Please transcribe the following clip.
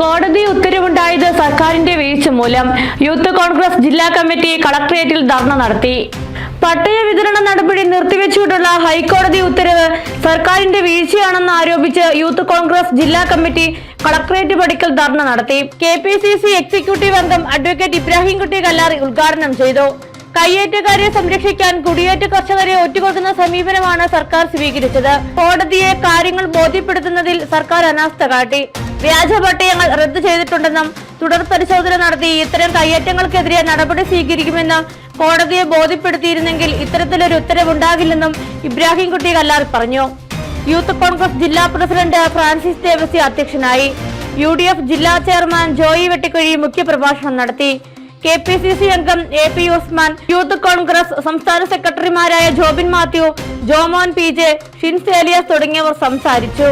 കോടതി ഉത്തരവുണ്ടായത് സർക്കാരിന്റെ വീഴ്ച മൂലം. യൂത്ത് കോൺഗ്രസ് ജില്ലാ കമ്മിറ്റി കളക്ടറേറ്റിൽ ധർണ നടത്തി. പട്ടയ വിതരണ നടപടി നിർത്തിവെച്ചുകൊണ്ടുള്ള ഹൈക്കോടതി ഉത്തരവ് സർക്കാരിന്റെ വീഴ്ചയാണെന്ന് ആരോപിച്ച് യൂത്ത് കോൺഗ്രസ് ജില്ലാ കമ്മിറ്റി കളക്ടറേറ്റ് പടിക്കൽ ധർണ നടത്തി. K P C C executive അംഗം അഡ്വക്കേറ്റ് ഇബ്രാഹിംകുട്ടി കല്ലാറി ഉദ്ഘാടനം ചെയ്തു. കയ്യേറ്റക്കാരെ സംരക്ഷിക്കാൻ കുടിയേറ്റ കർഷകരെ ഒറ്റുകൊടുക്കുന്ന സമീപനമാണ് സർക്കാർ സ്വീകരിച്ചത്. കോടതിയെ കാര്യങ്ങൾ ബോധ്യപ്പെടുത്തുന്നതിൽ സർക്കാർ അനാസ്ഥ കാട്ടി. വ്യാജ പട്ടയങ്ങൾ റദ്ദു ചെയ്തിട്ടുണ്ടെന്നും തുടർ പരിശോധന നടത്തി ഇത്തരം കയ്യേറ്റങ്ങൾക്കെതിരെ നടപടി സ്വീകരിക്കുമെന്നും കോടതിയെ ബോധ്യപ്പെടുത്തിയിരുന്നെങ്കിൽ ഇത്തരത്തിലൊരു ഉത്തരവുണ്ടാകില്ലെന്നും ഇബ്രാഹിംകുട്ടി കല്ലാർ പറഞ്ഞു. യൂത്ത് കോൺഗ്രസ് ജില്ലാ പ്രസിഡന്റ് ഫ്രാൻസിസ് ദേവസി അധ്യക്ഷനായി. യു ഡി എഫ് ജില്ലാ ചെയർമാൻ ജോയി വെട്ടിക്കുഴി മുഖ്യപ്രഭാഷണം നടത്തി. കെ പി സി സി അംഗം A P Usman youth Congress സംസ്ഥാന സെക്രട്ടറിമാരായ Jobin Mathew Jomon P J Shins Elias തുടങ്ങിയവർ സംസാരിച്ചു.